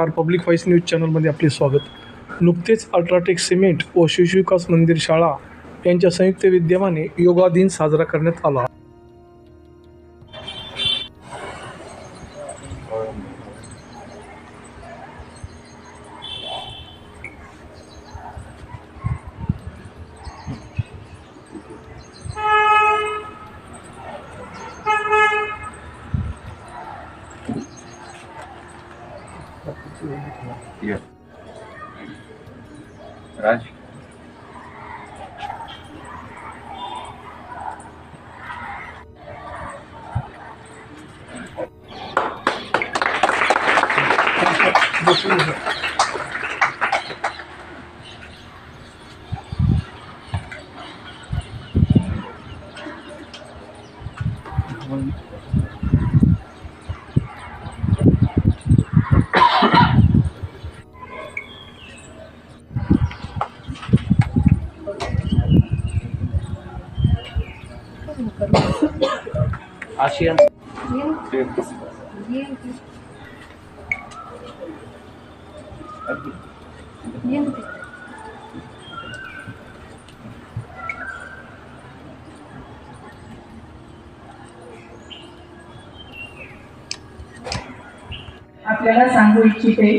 नमस्कार public voice news चॅनलमध्ये आपले स्वागत. नुकतेच अल्ट्राटेक सिमेंट व शिशुविकास मंदिर शाळा यांच्या संयुक्त विद्यमाने योगा दिन साजरा करण्यात आला. Here. Right. Thank you. आशियन आपल्याला सांगू इच्छिते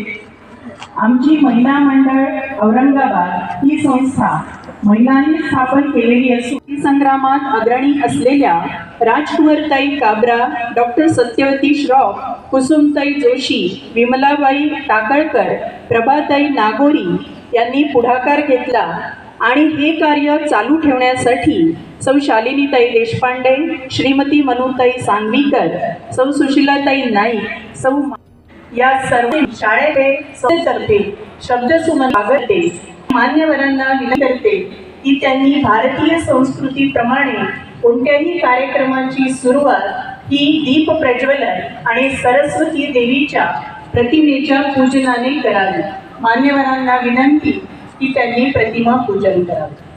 आमची महिला मंडळ औरंगाबाद ही संस्था महिलांनी स्थापन केलेली असून संग्रामात अग्रणी असलेल्या राजकुंवरताई काबरा डॉक्टर सत्यवती श्रॉफ कुसुमताई जोशी विमलाबाई टाकळकर प्रभाताई नागोरी यांनी पुढाकार घेतला आणि हे कार्य चालू ठेवण्यासाठी सौ शालिनीताई देशपांडे श्रीमती मनुताई सांगवीकर सौ सुशीलाताई नाईक सौ या सर्व शाळेतर्फे शब्द शब्दसुमन आगळते मान्यवरांना विनंती करते की त्यांनी भारतीय संस्कृतीप्रमाणे कोणत्याही कार्यक्रमाची सुरुवात ही दीप प्रज्वलन आणि सरस्वती देवीच्या प्रतिमेच्या पूजनाने करावी. मान्यवरांना विनंती की त्यांनी प्रतिमा पूजन करावं.